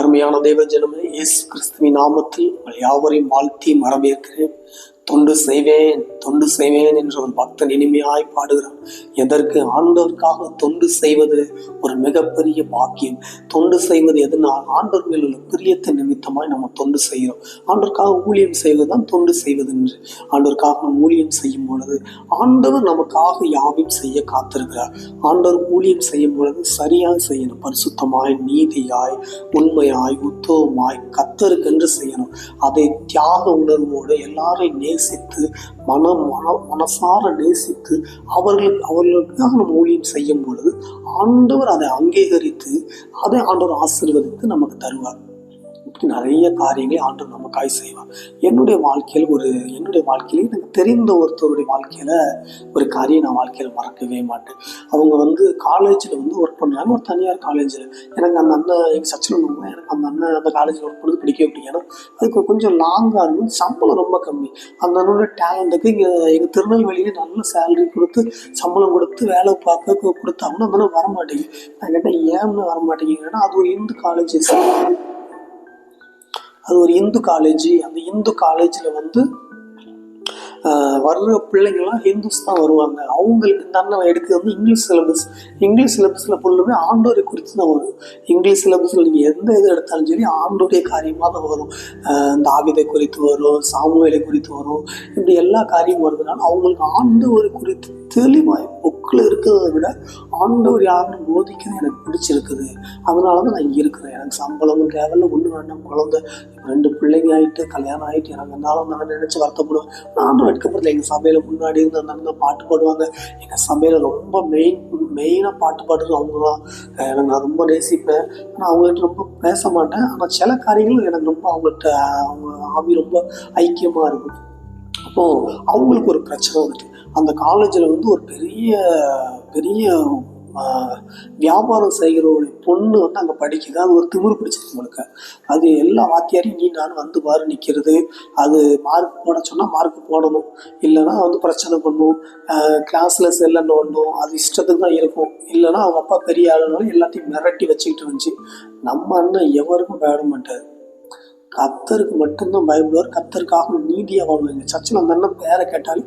கருமையான தேவ ஜனமே இயேசு கிறிஸ்துவின் நாமத்தில் உங்கள் யாவரையும் வாழ்த்தி வரவேற்கிறேன் தொண்டு செய்வேன் தொண்டு செய்வேன் என்று ஒரு பக்தன் இனிமையாய் பாடுகிறான். எதற்கு? ஆண்டவருக்காக தொண்டு செய்வது ஒரு மிகப்பெரிய பாக்கியம். தொண்டு செய்வது எதனால்? ஆண்டவர் மேல் உள்ள பிரியத்தை நிமித்தமாய் நம்ம தொண்டு செய்கிறோம். ஆண்டவருக்காக ஊழியம் செய்வதுதான் தொண்டு செய்வது என்று. ஆண்டவருக்காக நம்ம ஊழியம் செய்யும் பொழுது ஆண்டவர் நமக்காக யாவையும் செய்ய காத்திருக்கிறார். ஆண்டவர் ஊழியம் செய்யும் பொழுது சரியாக செய்யணும். பரிசுத்தமாய் நீதியாய் உண்மையாய் உத்தவமாய் கத்தருக்கென்று செய்யணும். அதை தியாக உணர்வோடு எல்லாரையும் நேசித்து மனம் மன மனசார நேசித்து அவர்களுக்கு அவர்களுக்காக நம்ம ஊழியம் செய்யும் பொழுது ஆண்டவர் அதை அங்கீகரித்து அதை ஆண்டவர் ஆசீர்வதித்து நமக்கு தருவார். இப்படி நிறைய காரியங்களை ஆண்டவர் நமக்காய் செய்வார். என்னுடைய வாழ்க்கையில் ஒரு என்னுடைய வாழ்க்கையில எனக்கு தெரிந்த ஒருத்தருடைய வாழ்க்கையில் ஒரு காரியம் நான் வாழ்க்கையில் மறக்கவே மாட்டேன். அவங்க வந்து காலேஜில் வந்து ஒர்க் பண்ணுறாங்க ஒரு தனியார் காலேஜில் எனக்கு அந்த அண்ணன் எங்கள் சச்சில் உள்ளவங்க எனக்கு அந்த அண்ணன் அந்த காலேஜில் ஒர்க் பண்ணது பிடிக்கவே பிடிக்கும் ஏன்னா அதுக்கு கொஞ்சம் லாங்காக இருக்கும். சம்பளம் ரொம்ப கம்மி. அந்த அண்ணனோட டேலண்ட்டுக்கு இங்கே எங்கள் திருநெல்வேலியிலே நல்ல சேலரி கொடுத்து சம்பளம் கொடுத்து வேலை பார்க்க கொடுத்தாங்கன்னா அந்த அண்ணன் வர மாட்டேங்குது நான் கேட்டேன் ஏன்னு வர மாட்டேங்குதுன்னா அது ஒரு இந்து காலேஜ் அது ஒரு இந்து காலேஜ் அந்த இந்து காலேஜில் வந்து வர்ற பிள்ளைங்கள்லாம் ஹிந்துஸ் தான் வருவாங்க. அவங்களுக்கு இந்த அண்ணன் எடுக்கிறது வந்து இங்கிலீஷ் சிலபஸ் இங்கிலீஷ் சிலபஸில் ஃபுல்லுமே ஆண்டோரை குறித்து தான் வரும். இங்கிலீஷ் சிலபஸில் நீங்கள் எந்த இது எடுத்தாலும் சரி ஆண்டோடைய காரியமாக தான் வரும். இந்த ஆகிதை குறித்து வரும் சாமுவேலை குறித்து வரும் இப்படி எல்லா காரியமும் வருதுனால அவங்களுக்கு ஆண்டவர் குறித்து தெளிவாய் புக்கில் இருக்கிறத விட ஆண்டவர் யாருன்னு போதிக்கணும். எனக்கு பிடிச்சிருக்குது. அதனால தான் நான் இங்கே இருக்கிறேன். எனக்கு சம்பளமும் தேவையில்ல. ஒன்றும் வேண்டாம். குழந்தை. ரெண்டு பிள்ளைங்க ஆகிட்டு கல்யாணம் ஆகிட்டு எனக்கு இருந்தாலும் நான் நினச்சி வருத்தப்படுவேன் நானும் எடுக்கப்படுறது எங்கள் சபையில் முன்னாடி இருந்து அந்த பாட்டு பாடுவாங்க. எங்கள் சபையில் ரொம்ப மெயின் மெயினாக பாட்டு பாடுறது அவங்க தான் எனக்கு நான் ரொம்ப நேசிப்பேன். ஆனால் அவங்ககிட்ட ரொம்ப பேச மாட்டேன். ஆனால் சில காரியங்கள் எனக்கு ரொம்ப அவங்கள்ட்ட அவங்க ஆவி ரொம்ப ஐக்கியமாக இருக்கும். அப்போது அவங்களுக்கு ஒரு பிரச்சனை வந்துட்டு. அந்த காலேஜில் வந்து ஒரு பெரிய பெரிய வியாபாரம் செய்கிறவருடைய பொண்ணு வந்து அங்கே படிக்குது. அது ஒரு திமிர் பிடிச்சிருக்கு உங்களுக்கு. அது எல்லா வாத்தியாரையும் நீ நான் வந்து பாரு நிற்கிறது அது மார்க் போட சொன்னால் மார்க் போடணும். இல்லைன்னா வந்து பிரச்சனை பண்ணும். கிளாஸில் செல்ல நோண்டும் அது இஷ்டத்துக்கு தான் இருக்கும். இல்லைன்னா அவங்க அப்பா பெரிய ஆளுனாலும் எல்லாத்தையும் மிரட்டி வச்சுக்கிட்டு இருந்துச்சு. நம்ம அண்ணன் எவருக்கும் பேட மாட்டார். கத்தருக்கு மட்டும்தான் பயப்படுவார். கத்தருக்காக நீதியாக வாழ்வாங்க எங்கள் சர்ச்சில் அந்த அண்ணன் பேரை கேட்டாலே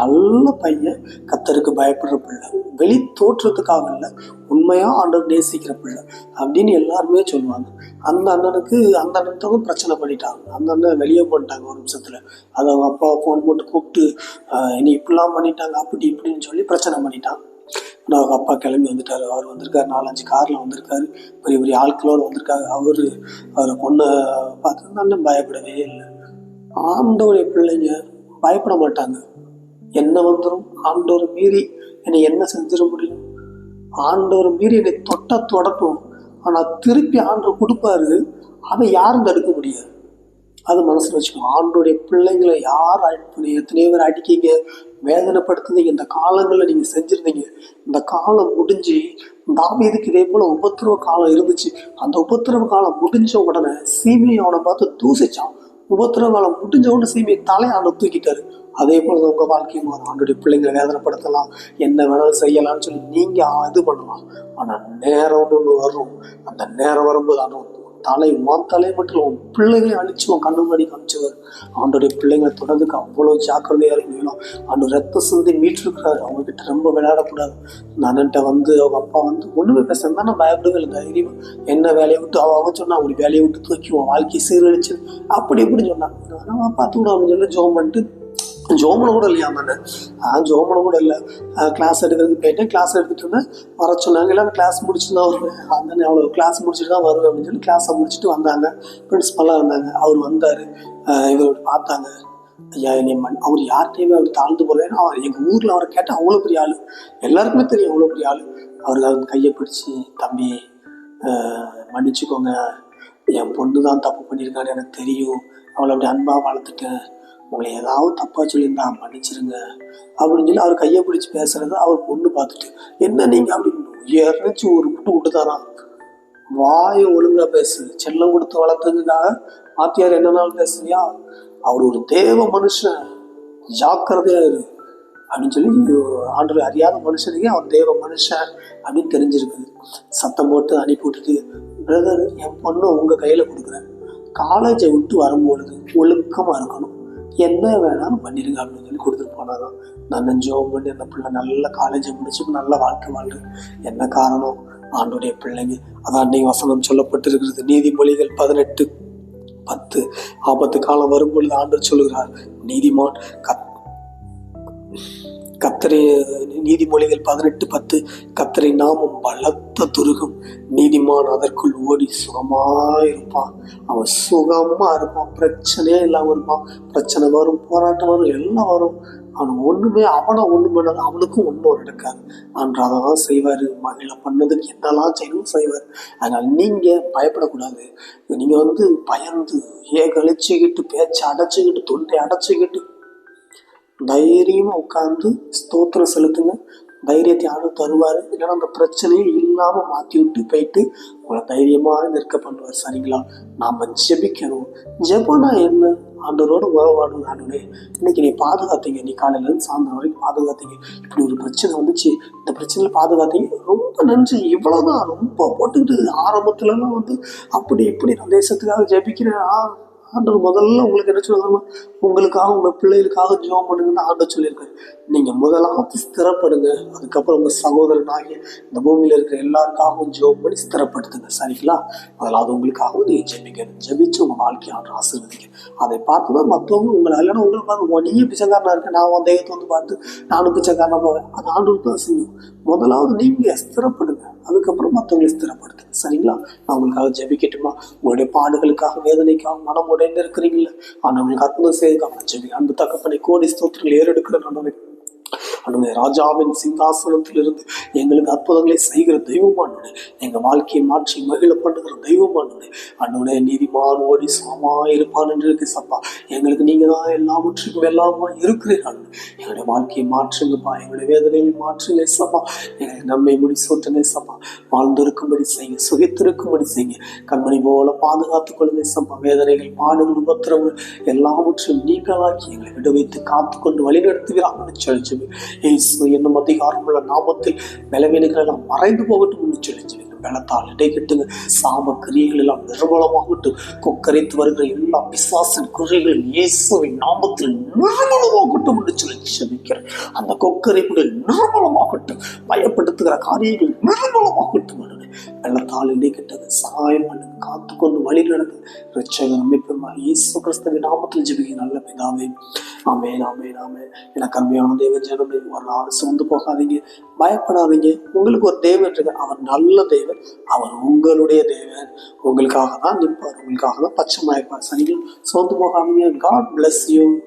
நல்ல பையன் கத்தருக்கு பயப்படுற பிள்ளை. வெளி தோற்றத்துக்காக இல்லை உண்மையாக ஆண்டவர் நேசிக்கிற பிள்ளை அப்படின்னு எல்லாருமே சொல்லுவாங்க. அந்த அண்ணனுக்கு அந்த அண்ணனுக்கும் பிரச்சனை பண்ணிட்டாங்க. அந்த அண்ணன் வெளியே போட்டாங்க ஒரு நிமிஷத்தில். அதை அவங்க அப்பா ஃபோன் போட்டு கூப்பிட்டு இனி என்னை இப்படிலாம் பண்ணிட்டாங்க அப்படி இப்படின்னு சொல்லி பிரச்சனை பண்ணிட்டாங்க. நான் அவங்க அப்பா கிளம்பி வந்துட்டார். அவர் வந்திருக்காரு நாலஞ்சு காரில் வந்திருக்காரு. பெரிய பெரிய ஆட்களோடு வந்திருக்காரு. அவர் அவரை பொண்ணை பார்த்து பயப்படவே இல்லை. ஆண்டோடைய பிள்ளைங்க பயப்பட மாட்டாங்க. என்ன வந்துடும் ஆண்டோர் மீறி என்னை என்ன செஞ்சிட முடியும்? ஆண்டோர் மீறி என்னை தொட்ட தொடட்டும். ஆனால் திருப்பி ஆண்டவர் கொடுப்பாரு அதை யாரும் தடுக்க முடியாது. அது மனசில் வச்சுக்கணும் ஆண்டோடைய பிள்ளைங்களை யார் அடி எத்தனையோ பேர் அடிக்கீங்க. வேதனைப்படுத்துனீங்க இந்த காலங்களில் நீங்கள் செஞ்சுருந்தீங்க. இந்த காலம் முடிஞ்சு தாவீதுக்கு இதே போல் உபத்திரவ காலம் இருந்துச்சு. அந்த உபத்திரவ காலம் முடிஞ்ச உடனே சீமையை அவனை பார்த்து தூசிச்சான். உபத்திரவ காலம் முடிஞ்ச உடனே சீமையை தலை ஆண்டை தூக்கிட்டாரு. அதே போல தான் உங்கள் வாழ்க்கையும் வரும் ஆண்டுடைய பிள்ளைங்களை வேதனைப்படுத்தலாம். என்ன வேணாலும் செய்யலாம்னு சொல்லி நீங்கள் இது பண்ணலாம் ஆனால் நேரம் ஒன்று வரும். அந்த நேரம் வரும்போது அனுபவம் தலை உன் தலை மட்டும் உன் பிள்ளைகளை அழிச்சு உன் கண்ணு முன்னாடி காமிச்சவர். அவனுடைய பிள்ளைங்களை தொடர்ந்துக்கு அவ்வளோ ஜாக்கிரதையாக இருக்கணும் ஆண்டு ரத்த சிந்தி மீட்டிருக்கிறாரு. அவங்க கிட்ட ரொம்ப விளையாடக்கூடாது. நனன்ட்ட வந்து அவங்க அப்பா வந்து ஒன்றுமே பேச தானே பயப்படவே தைரியம் என்ன வேலையை விட்டு அவ அவன் சொன்னா அவனுடைய வேலையை விட்டு தூக்கி உன் வாழ்க்கையை சீரழிச்சு அப்படி இப்படி சொன்னான். ஆனால் பார்த்து விட அப்படின்னு சொல்லி ஜோம் பண்ணிட்டு ஜோமனை கூட இல்லையா நான் ஜோமனை கூட இல்லை. கிளாஸ் எடுக்கிறதுக்கு போயிட்டேன் கிளாஸ் எடுத்துட்டு இருந்தேன் வர சொன்னாங்க. எல்லாம் கிளாஸ் முடிச்சுட்டு தான் வருவேன். அந்த அவ்வளோ கிளாஸ் முடிச்சுட்டு தான் வருவேன் அப்படின்னு சொல்லி கிளாஸை முடிச்சுட்டு வந்தாங்க. பிரின்ஸ்பலாக இருந்தாங்க. அவர் வந்தார். இவர் பார்த்தாங்க. ஐயா என்னை மண் அவர் யார்கிட்டையுமே அவர் தாழ்ந்து போகல அவர் எங்கள் ஊரில் அவரை கேட்டால் அவ்வளோ பெரிய ஆள். எல்லாருக்குமே தெரியும் அவ்வளோ பெரிய ஆள். அவர் அவர் கையை பிடிச்சி தம்பி மன்னிச்சுக்கோங்க. என் பொண்ணு தான் தப்பு பண்ணியிருக்கான்னு எனக்கு தெரியும். அவளை அப்படி அன்பாக வளர்த்துட்டேன். உங்களை ஏதாவது தப்பாக சொல்லியிருந்தா மன்னிச்சிருங்க. அப்படின்னு சொல்லி அவர் கையை பிடிச்சி பேசுறது அவர் பொண்ணு பார்த்துட்டு என்ன நீங்கள் அப்படி உயர்ந்துச்சு ஒரு புட்டு விட்டு தரான். வாயை ஒழுங்கா பேசு. செல்லம் கொடுத்து வளர்த்ததுக்காக மாத்தியார் என்னன்னாலும் பேசுறியா? அவர் ஒரு தேவ மனுஷன். ஜாக்கிரதையா இரு. அப்படின்னு சொல்லி ஆண்டு அறியாத மனுஷனுக்கே அவர் தேவ மனுஷன் அப்படின்னு தெரிஞ்சிருக்குது. சத்தம் போட்டு அனுப்பி விட்டுட்டு பிரதர் என் பொண்ணு உங்கள் கையில் கொடுக்குறேன். காலேஜை விட்டு வரும்பொழுது ஒழுக்கமாக இருக்கணும். என்ன வேணாலும் பண்ணிடுங்க அப்படின்னு சொல்லி கொடுத்துட்டு போனாதான் நான் ஜோம் பண்ணி அந்த பிள்ளை நல்ல காலேஜை முடிச்சு நல்ல வாழ்க்கை வாழ்றேன். என்ன காரணம்? ஆண்டுடைய பிள்ளைங்க. அதான் அன்னைக்கு வசனம் சொல்லப்பட்டிருக்கிறது. நீதிமொழிகள் பதினெட்டு பத்து. ஆபத்து காலம் வரும்பொழுது ஆண்டு சொல்லுகிறார் நீதிமான் கத் கத்தரை நீதிமொழிகள் பதினெட்டு பத்து. கத்தரை நாமம் பலத்த துருகம். நீதிமான் அதற்குள் ஓடி சுகமாயிருப்பான் அவன் சுகமா இருப்பான். பிரச்சனையே இல்லாமல் இருப்பான். பிரச்சனை வரும் போராட்டம் வரும் எல்லாம் வரும். அவன் ஒன்றுமே அவனை ஒண்ணு பண்ணாது அவனுக்கும் ஒன்றும் நடக்காது. அன்று அதை தான் செய்வார். மகிழ பண்ணதுக்கு என்னெல்லாம் செய்யணும் செய்வார். அதனால் நீங்கள் பயப்படக்கூடாது. நீங்கள் வந்து பயந்து ஏ கழிச்சிக்கிட்டு பேச்சை அடைச்சிக்கிட்டு தொண்டை அடைச்சிக்கிட்டு தைரியமாக உட்காந்து ஸ்தோத்திரம் செலுத்துங்க. தைரியத்தை ஆண்டு தருவார். இல்லைன்னா அந்த பிரச்சனையை இல்லாமல் மாற்றி விட்டு போயிட்டு உங்களை தைரியமாக நிற்க பண்ணுவார். சரிங்களா? நாம் ஜெபிக்கணும். ஜெபனா என்ன? ஆண்டவரோட உறவாடும் ஆண்டவரே இன்னைக்கு நீ பாதுகாத்தீங்க. நீ காலையிலேருந்து சாயந்தரம் வரைக்கும் பாதுகாத்தீங்க. இப்படி ஒரு பிரச்சனை வந்துச்சு. இந்த பிரச்சனையில் பாதுகாத்தீங்க. ரொம்ப நன்றி. இவ்வளோதான் ரொம்ப போட்டுக்கிட்டு ஆரம்பத்துலலாம் வந்து அப்படி இப்படி நான் தேசத்துக்காக ஜெபிக்கிறேன். ஆண்டவர் முதல்ல உங்களுக்கு என்ன சொல்லுவாங்க உங்களுக்காக உங்கள் பிள்ளைகளுக்காக ஜெபம் பண்ணுங்கன்னு ஆண்டவர் சொல்லியிருக்காரு. நீங்கள் முதலாவது ஸ்திரப்படுங்க. அதுக்கப்புறம் உங்கள் சகோதரனாகிய இந்த பூமியில் இருக்கிற எல்லாருக்காகவும் ஜெபம் பண்ணி ஸ்திரப்படுத்துங்க. சரிங்களா? முதலாவது உங்களுக்காகவும் நீங்கள் ஜெபிங்க ஜெபிச்சு உங்கள் வாழ்க்கையை ஆண்டு ஆசீர்வதிங்க. அதை பார்த்து தான் மற்றவங்க உங்களை இல்லைன்னா உங்களை பார்த்து நீயும் பிச்சைக்காரனாக இருக்க. நான் உன் தெய்வத்தை வந்து பார்த்து நானும் பிச்சைக்காரனாக போவேன். அது ஆண்டு தான் செய்யும். முதலாவது நீங்கள் ஸ்திரப்படுங்க. அதுக்கப்புறம் மற்றவங்களை ஸ்திரப்படுத்துங்க சரிங்களா? நான் உங்களுக்காக ஜெபிக்கட்டுமா? உங்களுடைய பாடுகளுக்காக வேதனைக்காக மனம் உடைந்து இருக்கிறீங்களா ஆனால் உங்களுக்கு அற்புதம் செய்துக்காக ஜெபி அன்பு தகப்பனை கோடி ஸ்தோத்திரங்கள் ஏறெடுக்கிற நான் அன்றுடைய ராஜாவின் சிங்காசனத்திலிருந்து எங்களுக்கு அற்புதங்களை செய்கிற தெய்வமானது எங்கள் வாழ்க்கையை மாற்றி மகிழ பண்ணுகிற தெய்வமானது அன்னுடைய நீதிமான் ஓடி சுகமா இருப்பான் என்று இருக்கு சப்பா. எங்களுக்கு நீங்க தான் எல்லாவற்றுக்கும் எல்லாமா இருக்கிறீர்கள் எங்களுடைய வாழ்க்கையை மாற்றுங்கப்பா எங்களுடைய வேதனையை மாற்றுங்க சப்பா. எங்களுக்கு நம்மை முடி சப்பா. வாழ்ந்திருக்கும்படி செய்யுங்க சுகித்திருக்கும்படி செய்யுங்க. கண்மணி போல பாதுகாத்துக் கொள்ளுங்க சப்பா. வேதனைகள் பாடுகள் உபத்திரங்கள் எல்லாவற்றையும் நீங்களாக்கி எங்களை விடுவித்து காத்துக்கொண்டு வழிநடத்துகிறாங்கன்னு சொல்லி இயேசு என்னும் அதிகாரமுள்ள நாமத்தில் பலவீனங்கள் எல்லாம் மறைந்து போகட்டும் என்று சொல்லி ஜெபிக்கிறேன். பலத்தால் இடைக்கட்டுங்க சாம கிரியைகள் எல்லாம் நிர்மலமாகட்டும். கொக்கரைத்து வருகிற எல்லா பிசாசின் குறைகள் இயேசுவின் நாமத்தில் நிர்மலமாகட்டும் என்று சொல்லி ஜெபிக்கிறேன். அந்த கொக்கரைப்புகள் நிர்மலமாகட்டும். பயப்படுத்துகிற காரியங்கள் நிர்மலமாகட்டும் என்று வெள்ளத்தால் இடைக்கிட்டது சகாயம் பண்ணுங்க. காத்துக்கொண்டு வழி நடந்து ரட்சகர் அமைப்பெருமா இயேசு கிறிஸ்துவின் நாமத்தில் ஜெபிக்க நல்ல பிதாவே. ஆமே ஆமேன் ஆமேன். எனக்கு அருமையான தேவ ஜனமே ஒரு நாள் சோர்ந்து போகாதீங்க. பயப்படாதீங்க. உங்களுக்கு ஒரு தேவன் இருக்கு அவர் நல்ல தேவன். அவர் உங்களுடைய தேவன். உங்களுக்காக தான் நிற்பார். உங்களுக்காக தான் பச்சை மயப்பார். சரிங்களா சோர்ந்து போகாதீங்க. God bless you